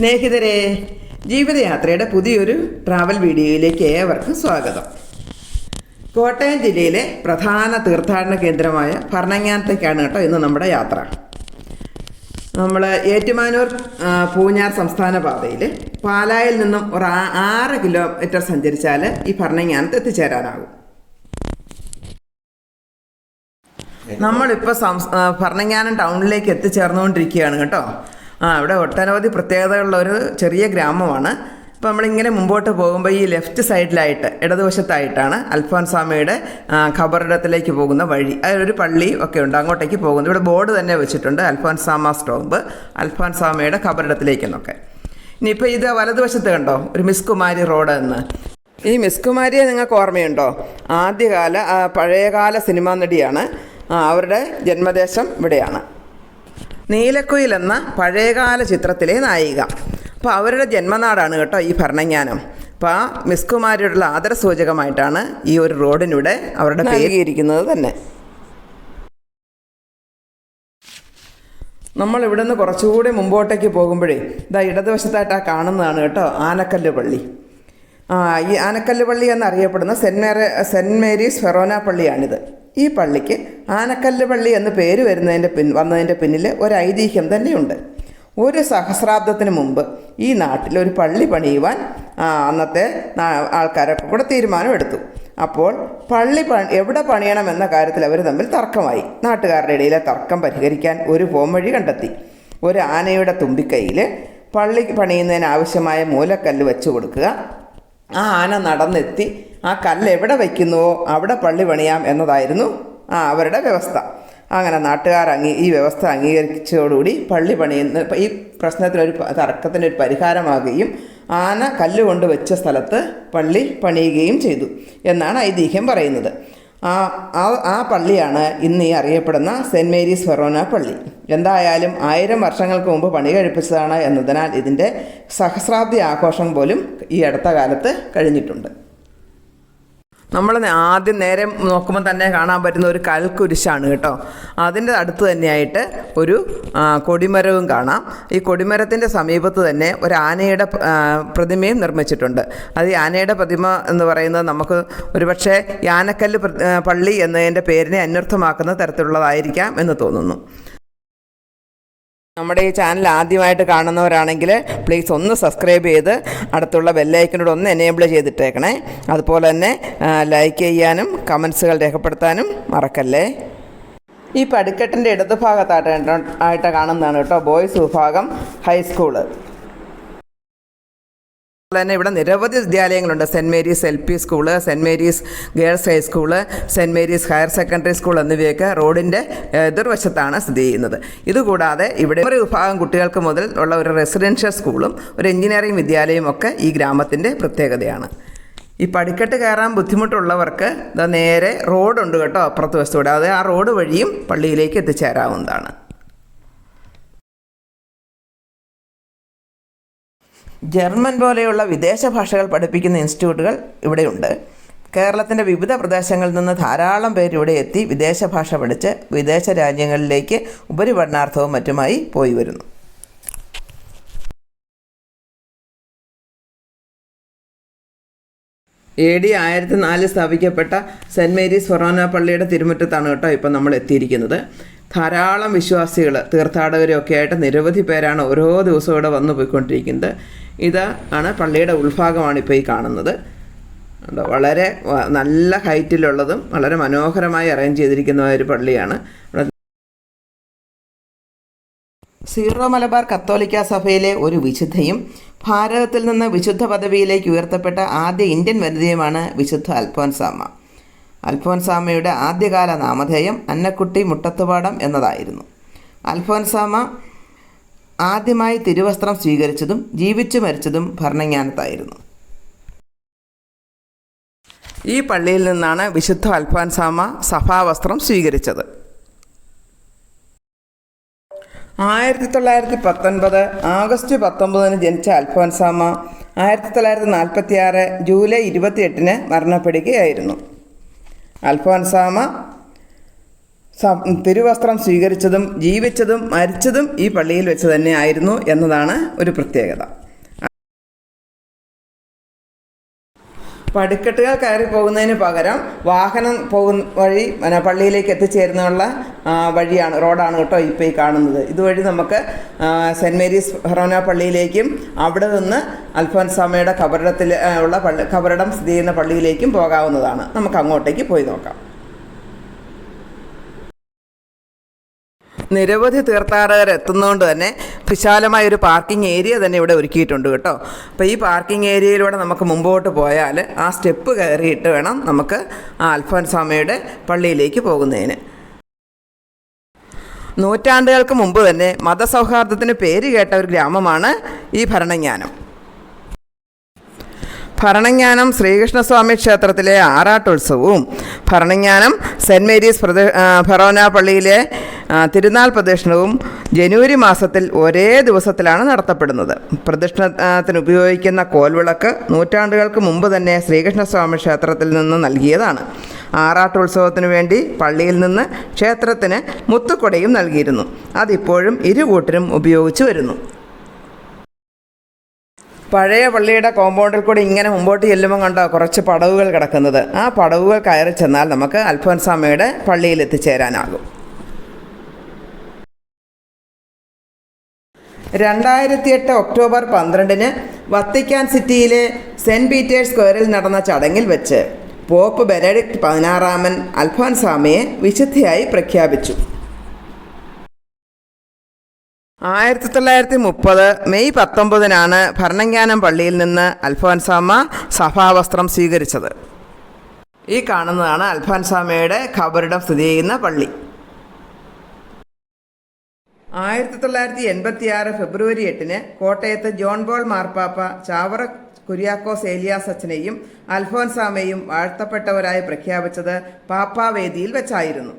സ്നേഹിതരെ ജീവിതയാത്രയുടെ പുതിയൊരു ട്രാവൽ വീഡിയോയിലേക്ക് ഏവർക്കും സ്വാഗതം. കോട്ടയം ജില്ലയിലെ പ്രധാന തീർത്ഥാടന കേന്ദ്രമായ ഭരണങ്ങാനത്തേക്കാണ് കേട്ടോ ഇന്ന് നമ്മുടെ യാത്ര. നമ്മൾ ഏറ്റുമാനൂർ പൂഞ്ഞാർ സംസ്ഥാന പാതയിൽ പാലായിൽ നിന്നും ഒരു ആറ് കിലോമീറ്റർ സഞ്ചരിച്ചാൽ ഈ ഭരണങ്ങാനത്ത് എത്തിച്ചേരാനാകും. നമ്മളിപ്പോൾ സംസ് ഭരണങ്ങാനം ടൗണിലേക്ക് എത്തിച്ചേർന്നുകൊണ്ടിരിക്കുകയാണ് കേട്ടോ. ആ ഇവിടെ ഒട്ടനവധി പ്രത്യേകതകളുള്ള ഒരു ചെറിയ ഗ്രാമമാണ്. അപ്പോൾ നമ്മളിങ്ങനെ മുമ്പോട്ട് പോകുമ്പോൾ ഈ ലെഫ്റ്റ് സൈഡിലായിട്ട് ഇടതുവശത്തായിട്ടാണ് അൽഫോൻസാമയുടെ സ്വാമിയുടെ ഖബറിടത്തിലേക്ക് പോകുന്ന വഴി. അതിലൊരു പള്ളി ഒക്കെ ഉണ്ട് അങ്ങോട്ടേക്ക് പോകുന്നു. ഇവിടെ ബോർഡ് തന്നെ വെച്ചിട്ടുണ്ട് അൽഫോൻസാമ സ്റ്റോമ്പ് അൽഫോൻസാമയുടെ ഖബറിടത്തിലേക്കെന്നൊക്കെ. ഇനിയിപ്പോൾ ഇത് വലതുവശത്ത് കണ്ടോ? ഒരു മിസ്കുമാരി റോഡ് എന്ന്. ഈ മിസ് കുമാരിയെ നിങ്ങൾക്ക് ഓർമ്മയുണ്ടോ? ആദ്യകാല പഴയകാല സിനിമാ നടിയാണ്. അവരുടെ ജന്മദേശം ഇവിടെയാണ്. നീലക്കുയിൽ എന്ന പഴയകാല ചിത്രത്തിലെ നായിക. അപ്പോൾ അവരുടെ ജന്മനാടാണ് കേട്ടോ ഈ ഭരണജ്ഞാനം അപ്പോൾ ആ മിസ് കുമാരിയോടുള്ള ആദരസൂചകമായിട്ടാണ് ഈ ഒരു റോഡിനൂടെ അവരുടെ പേരിയിരിക്കുന്നത് തന്നെ. നമ്മൾ ഇവിടെ നിന്ന് കുറച്ചുകൂടി മുമ്പോട്ടേക്ക് പോകുമ്പോഴേ ഇതാ ഇടതുവശത്തായിട്ട് ആ കാണുന്നതാണ് കേട്ടോ ആനക്കല്ല് പള്ളി. ഈ ആനക്കല്ല് പള്ളി എന്നറിയപ്പെടുന്ന Saint Mary Saint Mary's forane പള്ളിയാണിത്. ഈ പള്ളിക്ക് ആനക്കല്ല് പള്ളി എന്ന് പേര് വരുന്നതിന്റെ പിൻ വന്നതിന്റെ പിന്നിൽ ഒരു ഐതിഹ്യം തന്നെയുണ്ട്. ഒരു സഹസ്രാബ്ദത്തിന് മുമ്പ് ഈ നാട്ടിൽ ഒരു പള്ളി പണിയുവാൻ അന്നത്തെ ആൾക്കാരൊക്കെ കൂടെ തീരുമാനമെടുത്തു. അപ്പോൾ പള്ളി പണി എവിടെ പണിയണമെന്ന കാര്യത്തിൽ അവർ തമ്മിൽ തർക്കമായി. നാട്ടുകാരുടെ ഇടയിലെ തർക്കം പരിഹരിക്കാൻ ഒരു പോംവഴി കണ്ടെത്തി. ഒരു ആനയുടെ തുമ്പിക്കൈയിൽ പള്ളി പണിയുന്നതിന് ആവശ്യമായ മൂലക്കല്ല് വെച്ച് കൊടുക്കുക. ആ ആന നടന്നെത്തി. ആ കല്ല് എവിടെ വയ്ക്കുന്നുവോ അവിടെ പള്ളി പണിയാം എന്നതായിരുന്നു ആ അവരുടെ വ്യവസ്ഥ. അങ്ങനെ നാട്ടുകാർ അംഗീ ഈ വ്യവസ്ഥ അംഗീകരിച്ചതോടുകൂടി പള്ളി പണിയുന്ന ഈ പ്രശ്നത്തിനൊരു തർക്കത്തിനൊരു പരിഹാരമാകുകയും ആന കല്ല് കൊണ്ട് വെച്ച സ്ഥലത്ത് പള്ളി പണിയുകയും ചെയ്തു എന്നാണ് ഐതിഹ്യം പറയുന്നത്. ആ ആ ആ പള്ളിയാണ് ഇന്ന് ഈ അറിയപ്പെടുന്ന സെന്റ് മേരീസ് ഫെറോന പള്ളി. എന്തായാലും ആയിരം വർഷങ്ങൾക്ക് മുമ്പ് പണി കഴിപ്പിച്ചതാണ് എന്നതിനാൽ ഇതിന്റെ സഹസ്രാബ്ദി ആഘോഷം പോലും ഈ അടുത്ത കാലത്ത് കഴിഞ്ഞിട്ടുണ്ട്. നമ്മൾ ആദ്യം നേരെ നോക്കുമ്പോൾ തന്നെ കാണാൻ പറ്റുന്ന ഒരു കൽക്കുരിശാണ് കേട്ടോ. അതിന്റെ അടുത്ത് തന്നെയായിട്ട് ഒരു കൊടിമരവും കാണാം. ഈ കൊടിമരത്തിന്റെ സമീപത്ത് തന്നെ ഒരു ആനയുടെ പ്രതിമയും നിർമ്മിച്ചിട്ടുണ്ട്. അത് ഈ ആനയുടെ പ്രതിമ എന്ന് പറയുന്നത് നമുക്ക് ഒരുപക്ഷെ യാനക്കല്ല് പള്ളി എന്നതിന്റെ പേരിനെ അന്വർത്ഥമാക്കുന്ന തരത്തിലുള്ളതായിരിക്കാം എന്ന് തോന്നുന്നു. നമ്മുടെ ഈ ചാനൽ ആദ്യമായിട്ട് കാണുന്നവരാണെങ്കിൽ പ്ലീസ് ഒന്ന് സബ്സ്ക്രൈബ് ചെയ്ത് അടുത്തുള്ള ബെല്ലൈക്കനോട് ഒന്ന് എനേബിൾ ചെയ്തിട്ടേക്കണേ. അതുപോലെ തന്നെ ലൈക്ക് ചെയ്യാനും കമൻസുകൾ രേഖപ്പെടുത്താനും മറക്കല്ലേ? ഈ പടിക്കെട്ടിന്റെ ഇടതുഭാഗത്തായിട്ട് ആയിട്ട് കാണുന്നതാണ് കേട്ടോ ബോയ്സ് വിഭാഗം ഹൈസ്കൂൾ തന്നെ ഇവിടെ നിരവധി വിദ്യാലയങ്ങളുണ്ട്. Saint Mary's L P school Saint Mary's girls high school Saint Mary's higher secondary school എന്നിവയൊക്കെ റോഡിന്റെ എതിർവശത്താണ് സ്ഥിതി ചെയ്യുന്നത്. ഇതുകൂടാതെ ഇവിടെ ഒരു വിഭാഗം കുട്ടികൾക്ക് മുതൽ ഉള്ള ഒരു റെസിഡൻഷ്യൽ സ്കൂളും ഒരു എഞ്ചിനീയറിംഗ് വിദ്യാലയവും ഒക്കെ ഈ ഗ്രാമത്തിന്റെ പ്രത്യേകതയാണ്. ഈ പടിക്കെട്ട് കയറാൻ ബുദ്ധിമുട്ടുള്ളവർക്ക് നേരെ റോഡുണ്ട് കേട്ടോ അപ്പുറത്ത് വശത്തൂടെ. അത് ആ റോഡ് വഴിയും പള്ളിയിലേക്ക് എത്തിച്ചേരാവുന്നതാണ്. ജർമ്മൻ പോലെയുള്ള വിദേശ ഭാഷകൾ പഠിപ്പിക്കുന്ന ഇൻസ്റ്റിറ്റ്യൂട്ടുകൾ ഇവിടെയുണ്ട്. കേരളത്തിന്റെ വിവിധ പ്രദേശങ്ങളിൽ നിന്ന് ധാരാളം പേർ ഇവിടെ എത്തി വിദേശ ഭാഷ പഠിച്ച് വിദേശ രാജ്യങ്ങളിലേക്ക് ഉപരിപഠനാർത്ഥവും മറ്റുമായി പോയി വരുന്നു. എ ഡി ആയിരത്തി നാലിൽ സ്ഥാപിക്കപ്പെട്ട സെന്റ് മേരീസ് ഫൊറോന പള്ളിയുടെ തിരുമുറ്റത്താണ് കേട്ടോ ഇപ്പം നമ്മൾ എത്തിയിരിക്കുന്നത്. ധാരാളം വിശ്വാസികൾ തീർത്ഥാടകരും ഒക്കെ ആയിട്ട് നിരവധി പേരാണ് ഓരോ ദിവസവും ഇവിടെ വന്നു പോയിക്കൊണ്ടിരിക്കുന്നത്. ഇത് ആണ് പള്ളിയുടെ ഉൾഭാഗമാണ് ഇപ്പോൾ ഈ കാണുന്നത്. കണ്ടോ വളരെ നല്ല ഹൈറ്റിലുള്ളതും വളരെ മനോഹരമായി അറേഞ്ച് ചെയ്തിരിക്കുന്ന ഒരു പള്ളിയാണ്. സീറോ മലബാർ കത്തോലിക്ക സഭയിലെ ഒരു വിശുദ്ധയും ഭാരതത്തിൽ നിന്ന് വിശുദ്ധ പദവിയിലേക്ക് ഉയർത്തപ്പെട്ട ആദ്യ ഇന്ത്യൻ വനിതയുമാണ് വിശുദ്ധ അൽഫോൻസാമ്മ. അൽഫോൻസാമ്മയുടെ ആദ്യകാല നാമധേയം അന്നക്കുട്ടി മുട്ടത്തുപാടം എന്നതായിരുന്നു. അൽഫോൻസാമ്മ ആദ്യമായി തിരുവസ്ത്രം സ്വീകരിച്ചതും ജീവിച്ചു മരിച്ചതും ഭരണജ്ഞാനത്തായിരുന്നു. ഈ പള്ളിയിൽ നിന്നാണ് വിശുദ്ധ അൽഫാൻസാമ സഭാവസ്ത്രം സ്വീകരിച്ചത്. ആയിരത്തി തൊള്ളായിരത്തി പത്തൊൻപത് ആഗസ്റ്റ് പത്തൊമ്പതിന് ജനിച്ച അൽഫോൻസാമ്മ ആയിരത്തി തൊള്ളായിരത്തി നാൽപ്പത്തി ആറ് ജൂലൈ ഇരുപത്തിയെട്ടിന് മരണപ്പെടുകയായിരുന്നു. അൽഫോൻസാമ തിരുവസ്ത്രം സ്വീകരിച്ചതും ജീവിച്ചതും മരിച്ചതും ഈ പള്ളിയിൽ വെച്ച് തന്നെ ആയിരുന്നു എന്നതാണ് ഒരു പ്രത്യേകത. പടിക്കെട്ടുകൾ കയറി പോകുന്നതിന് പകരം വാഹനം പോകുന്ന വഴി പള്ളിയിലേക്ക് എത്തിച്ചേരുന്നുള്ള വഴിയാണ് റോഡാണ് കേട്ടോ ഇപ്പോൾ ഈ കാണുന്നത്. ഇതുവഴി നമുക്ക് സെന്റ് സെന്റ് മേരീസ് ഫെറോന പള്ളിയിലേക്കും അവിടെ നിന്ന് അൽഫോൻസാമയുടെ കബറിടത്തിൽ ഉള്ള പള്ളി കബറിടം സ്ഥിതി ചെയ്യുന്ന പള്ളിയിലേക്കും പോകാവുന്നതാണ്. നമുക്ക് അങ്ങോട്ടേക്ക് പോയി നോക്കാം. നിരവധി തീർത്ഥാടകർ എത്തുന്നതുകൊണ്ട് തന്നെ വിശാലമായ ഒരു പാർക്കിംഗ് ഏരിയ തന്നെ ഇവിടെ ഒരുക്കിയിട്ടുണ്ട് കേട്ടോ. അപ്പോൾ ഈ പാർക്കിംഗ് ഏരിയയിലൂടെ നമുക്ക് മുമ്പോട്ട് പോയാൽ ആ സ്റ്റെപ്പ് കയറിയിട്ട് വേണം നമുക്ക് ആ അൽഫോൻസാമയുടെ പള്ളിയിലേക്ക് പോകുന്നതിന്. നൂറ്റാണ്ടുകൾക്ക് മുമ്പ് തന്നെ മതസൗഹാർദ്ദത്തിന് പേര് കേട്ട ഒരു ഗ്രാമമാണ് ഈ ഭരണജ്ഞാനം ഭരണജ്ഞാനം ശ്രീകൃഷ്ണസ്വാമി ക്ഷേത്രത്തിലെ ആറാട്ടുത്സവവും ഭരണജ്ഞാനം സെന്റ് മേരീസ് പ്രദ ഫെറോന പള്ളിയിലെ തിരുനാൾ പ്രദക്ഷിണവും ജനുവരി മാസത്തിൽ ഒരേ ദിവസത്തിലാണ് നടത്തപ്പെടുന്നത്. പ്രദക്ഷിണത്തിന് ഉപയോഗിക്കുന്ന കോൽവിളക്ക് നൂറ്റാണ്ടുകൾക്ക് മുമ്പ് തന്നെ ശ്രീകൃഷ്ണസ്വാമി ക്ഷേത്രത്തിൽ നിന്ന് നൽകിയതാണ്. ആറാട്ടുത്സവത്തിനു വേണ്ടി പള്ളിയിൽ നിന്ന് ക്ഷേത്രത്തിന് മുത്തുക്കൊടയും നൽകിയിരുന്നു. അതിപ്പോഴും ഇരു കൂട്ടരും ഉപയോഗിച്ചു വരുന്നു. പഴയ പള്ളിയുടെ കോമ്പൗണ്ടിൽ കൂടി ഇങ്ങനെ മുമ്പോട്ട് ചെല്ലുമ്പോൾ കണ്ടോ കുറച്ച് പടവുകൾ കിടക്കുന്നത്. ആ പടവുകൾ കയറി ചെന്നാൽ നമുക്ക് അൽഫോൻസാമയുടെ പള്ളിയിൽ എത്തിച്ചേരാനാകും. രണ്ടായിരത്തി എട്ട് ഒക്ടോബർ പന്ത്രണ്ടിന് വത്തിക്കാൻ സിറ്റിയിലെ സെന്റ് പീറ്റേഴ്സ് സ്ക്വയറിൽ നടന്ന ചടങ്ങിൽ വെച്ച് പോപ്പ് ബെനഡിക്ട് പതിനാറാമൻ അൽഫോൻസാമയെ വിശുദ്ധയായി പ്രഖ്യാപിച്ചു. ആയിരത്തി തൊള്ളായിരത്തി മുപ്പത് മെയ് പത്തൊമ്പതിനാണ് ഭരണജ്ഞാനം പള്ളിയിൽ നിന്ന് അൽഫോൻസാമ സഭാവസ്ത്രം സ്വീകരിച്ചത്. ഈ കാണുന്നതാണ് അൽഫോൻസാമയുടെ ഖബറിടം സ്ഥിതി ചെയ്യുന്ന പള്ളി. ആയിരത്തി തൊള്ളായിരത്തി എൺപത്തി ആറ് ഫെബ്രുവരി എട്ടിന് കോട്ടയത്ത് ജോൺ ബോൾ മാർപ്പാപ്പ ചാവറ കുര്യാക്കോസ് ഏലിയാസ് അച്ഛനെയും അൽഫോൻസാമയും വാഴ്ത്തപ്പെട്ടവരായി പ്രഖ്യാപിച്ചത് പാപ്പാവേദിയിൽ വെച്ചായിരുന്നു.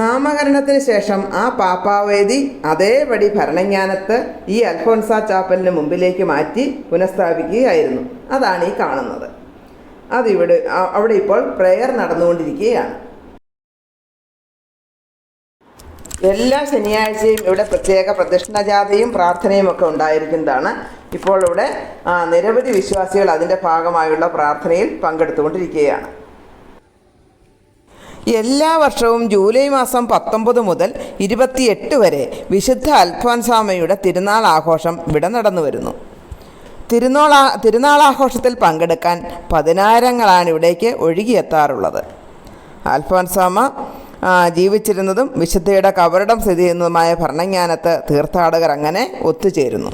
നാമകരണത്തിന് ശേഷം ആ പാപ്പാവേദി അതേപടി ഭരണജ്ഞാനത്ത് ഈ അൽഫോൻസ ചാപ്പലിന് മുമ്പിലേക്ക് മാറ്റി പുനഃസ്ഥാപിക്കുകയായിരുന്നു. അതാണ് ഈ കാണുന്നത്. അതിവിടെ അവിടെ ഇപ്പോൾ പ്രെയർ നടന്നുകൊണ്ടിരിക്കുകയാണ്. എല്ലാ ശനിയാഴ്ചയും ഇവിടെ പ്രത്യേക പ്രദക്ഷിണജാഥയും പ്രാർത്ഥനയും ഒക്കെ ഉണ്ടായിരിക്കുന്നതാണ്. ഇപ്പോൾ ഇവിടെ നിരവധി വിശ്വാസികൾ അതിന്റെ ഭാഗമായുള്ള പ്രാർത്ഥനയിൽ പങ്കെടുത്തുകൊണ്ടിരിക്കുകയാണ്. എല്ലാ വർഷവും ജൂലൈ മാസം പത്തൊമ്പത് മുതൽ ഇരുപത്തിയെട്ട് വരെ വിശുദ്ധ അൽഫോൻസാമയുടെ തിരുനാൾ ആഘോഷം ഇവിടെ നടന്നു വരുന്നു. തിരുനാൾ തിരുനാളാഘോഷത്തിൽ പങ്കെടുക്കാൻ പതിനായിരങ്ങളാണ് ഇവിടേക്ക് ഒഴുകിയെത്താറുള്ളത്. അൽഫോൻസാമ ജീവിച്ചിരുന്നതും വിശുദ്ധയുടെ കവറിടം സ്ഥിതി ചെയ്യുന്നതുമായ ഭരണജ്ഞാനത്ത് തീർത്ഥാടകർ അങ്ങനെ ഒത്തുചേരുന്നു.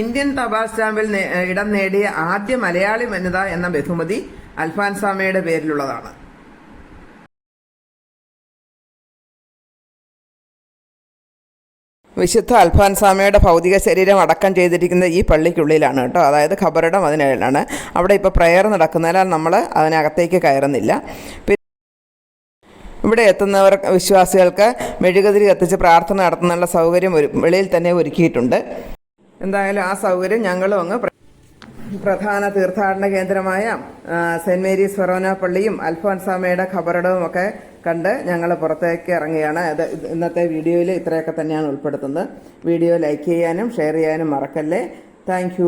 ഇന്ത്യൻ തപാൽ സ്റ്റാമ്പിൽ ഇടം നേടിയ ആദ്യ മലയാളി വനിത എന്ന ബഹുമതി അൽഫാൻസാമയുടെ പേരിലുള്ളതാണ്. വിശുദ്ധ അൽഫാൻസാമയുടെ ഭൗതിക ശരീരം അടക്കം ചെയ്തിരിക്കുന്നത് ഈ പള്ളിക്കുള്ളിലാണ് കേട്ടോ. അതായത് ഖബറിടം അതിനിടയിലാണ് അവിടെ ഇപ്പോൾ പ്രയർ നടക്കുന്നതിനാൽ നമ്മൾ അതിനകത്തേക്ക് കയറുന്നില്ല. ഇവിടെ എത്തുന്നവർ വിശ്വാസികൾക്ക് മെഴുകുതിരി കത്തിച്ച് പ്രാർത്ഥന നടത്തുന്നതിനുള്ള സൗകര്യം ഒരു വെളിയിൽ തന്നെ ഒരുക്കിയിട്ടുണ്ട്. എന്തായാലും ആ സൗകര്യം ഞങ്ങളും അങ്ങ് പ്രധാന തീർത്ഥാടന കേന്ദ്രമായ സെന്റ് മേരീസ് ഫെറോന പള്ളിയും അൽഫോൻസാമയുടെ ഖബറടവും ഒക്കെ കണ്ട് ഞങ്ങൾ പുറത്തേക്ക് ഇറങ്ങുകയാണ്. അത് ഇന്നത്തെ വീഡിയോയിൽ ഇത്രയൊക്കെ തന്നെയാണ് ഉൾപ്പെടുത്തുന്നത്. വീഡിയോ ലൈക്ക് ചെയ്യാനും ഷെയർ ചെയ്യാനും മറക്കല്ലേ. താങ്ക്